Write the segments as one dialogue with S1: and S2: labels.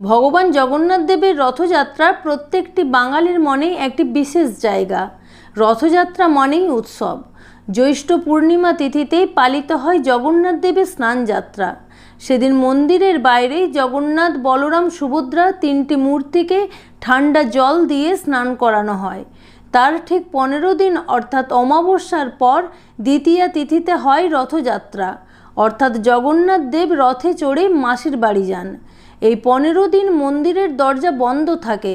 S1: ভগবান জগন্নাথ দেবের রথযাত্রা প্রত্যেকটি বাঙালির মনেই একটি বিশেষ জায়গা। রথযাত্রা মনেই উৎসব। জ্যৈষ্ঠ পূর্ণিমা তিথিতেই পালিত হয় জগন্নাথ দেবের স্নানযাত্রা। সেদিন মন্দিরের বাইরেই জগন্নাথ বলরাম সুভদ্রা তিনটি মূর্তিকে ঠান্ডা জল দিয়ে স্নান করানো হয়। তার ঠিক পনেরো দিন অর্থাৎ অমাবস্যার পর দ্বিতীয়া তিথিতে হয় রথযাত্রা। অর্থাৎ জগন্নাথ দেব রথে চড়ে মাসির বাড়ি যান। এই পনেরো দিন মন্দিরের দরজা বন্ধ থাকে।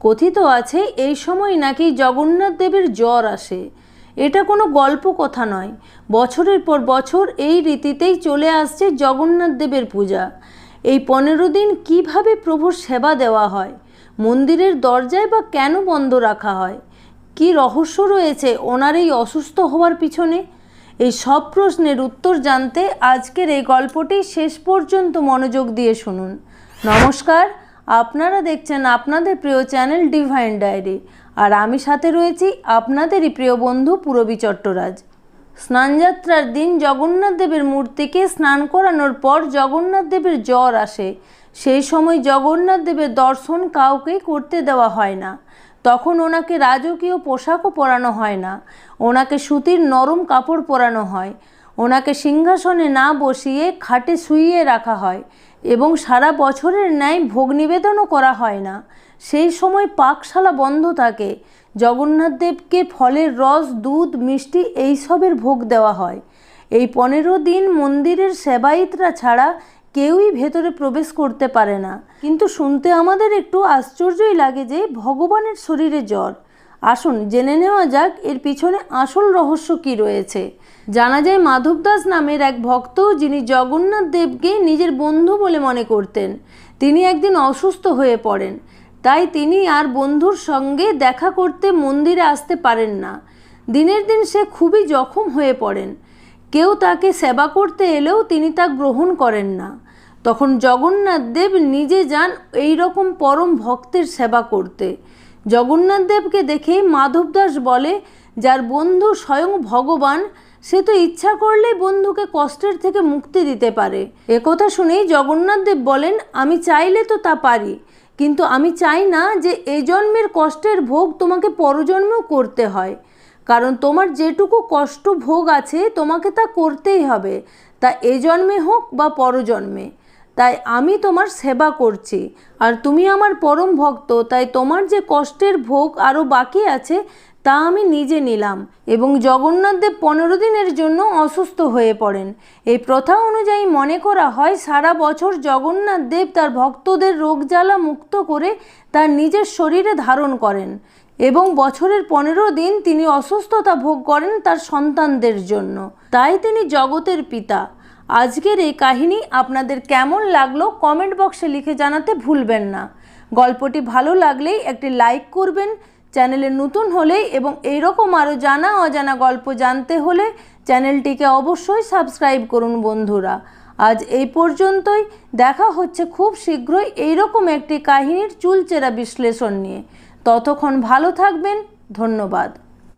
S1: কথিত আছে, এই সময় নাকি জগন্নাথ দেবের জ্বর আসে। এটা কোনো গল্প কথা নয়। বছরের পর বছর এই রীতিতেই চলে আসছে জগন্নাথ দেবের পূজা। এই পনেরো দিন কীভাবে প্রভুর সেবা দেওয়া হয়? মন্দিরের দরজায় বা কেন বন্ধ রাখা হয়? কি রহস্য রয়েছে ওনার এই অসুস্থ হওয়ার পিছনে? এই সব প্রশ্নের উত্তর জানতে আজকের এই গল্পটি শেষ পর্যন্ত মনোযোগ দিয়ে শুনুন। নমস্কার, আপনারা দেখছেন আপনাদের প্রিয় চ্যানেল ডিভাইন ডায়েরি। আর আমি সাথে রয়েছি আপনাদেরই প্রিয় বন্ধু পুরবী চট্টরাজ। স্নানযাত্রার দিন জগন্নাথ দেবের মূর্তিকে স্নান করানোর পর জগন্নাথ দেবের জ্বর আসে। সেই সময় জগন্নাথ দেবের দর্শন কাউকেই করতে দেওয়া হয় না। তখন ওনাকে রাজকীয় পোশাকও পরানো হয় না। ওনাকে সুতির নরম কাপড় পরানো হয়। ওনাকে সিংহাসনে না বসিয়ে খাটে শুইয়ে রাখা হয় এবং সারা বছরের ন্যায় ভোগ নিবেদনও করা হয় না। সেই সময় পাকশালা বন্ধ থাকে। জগন্নাথ দেবকে ফলের রস, দুধ, মিষ্টি এইসবের ভোগ দেওয়া হয়। এই পনেরো দিন মন্দিরের সেবায়িতরা ছাড়া কেউই ভেতরে প্রবেশ করতে পারে না। কিন্তু শুনতে আমাদের একটু আশ্চর্যই লাগে যে, ভগবানের শরীরে জ্বর। আসুন, জেনে নেওয়া যাক এর পিছনে আসল রহস্য কি রয়েছে। জানা যায় মাধব দাস নামের এক ভক্ত যিনি জগন্নাথ দেবকে নিজের বন্ধু বলে মনে করতেন। তিনি একদিন অসুস্থ হয়ে পড়েন। তাই তিনি আর বন্ধুর সঙ্গে দেখা করতে মন্দিরে আসতে পারেন না। দিনের দিন সে খুবই জখম হয়ে পড়েন। কেউ তাকে সেবা করতে এলেও তিনি তা গ্রহণ করেন না। তখন জগন্নাথ দেব নিজে যান এই রকম পরম ভক্তের সেবা করতে। জগন্নাথ দেবকে দেখে মাধব দাস বলে, যার বন্ধু স্বয়ং ভগবান, সে তো ইচ্ছা করলেই বন্ধুকে কষ্টের থেকে মুক্তি দিতে পারে। একথা শুনেই জগন্নাথ দেব বলেন, আমি চাইলে তো তা পারি, কিন্তু আমি চাই না যে এই জন্মের কষ্টের ভোগ তোমাকে পরজন্মেও করতে হয়। কারণ তোমার যেটুকু কষ্ট ভোগ আছে, তোমাকে তা করতেই হবে। তা এ জন্মে হোক বা পরজন্মে। তাই আমি তোমার সেবা করছি। আর তুমি আমার পরম ভক্ত, তাই তোমার যে কষ্টের ভোগ আরও বাকি আছে, তা আমি নিজে নিলাম এবং জগন্নাথদেব পনেরো দিনের জন্য অসুস্থ হয়ে পড়েন। এই প্রথা অনুযায়ী মনে করা হয়, সারা বছর জগন্নাথদেব তার ভক্তদের রোগ জ্বালা মুক্ত করে তার নিজের শরীরে ধারণ করেন এবং বছরের পনেরো দিন তিনি অসুস্থতা ভোগ করেন তার সন্তানদের জন্য। তাই তিনি জগতের পিতা। আজকের এই কাহিনী আপনাদের কেমন লাগল কমেন্ট বক্সে লিখে জানাতে ভুলবেন না। গল্পটি ভালো লাগলেই একটি লাইক করবেন, চ্যানেলে নতুন হলে এবং এইরকম আরও জানা অজানা গল্প জানতে হলে চ্যানেলটিকে অবশ্যই সাবস্ক্রাইব করুন বন্ধুরা। আজ এই পর্যন্তই, দেখা হচ্ছে খুব শীঘ্রই এইরকম একটি কাহিনীর চুলচেরা বিশ্লেষণ নিয়ে। ততক্ষণ ভালো থাকবেন, ধন্যবাদ।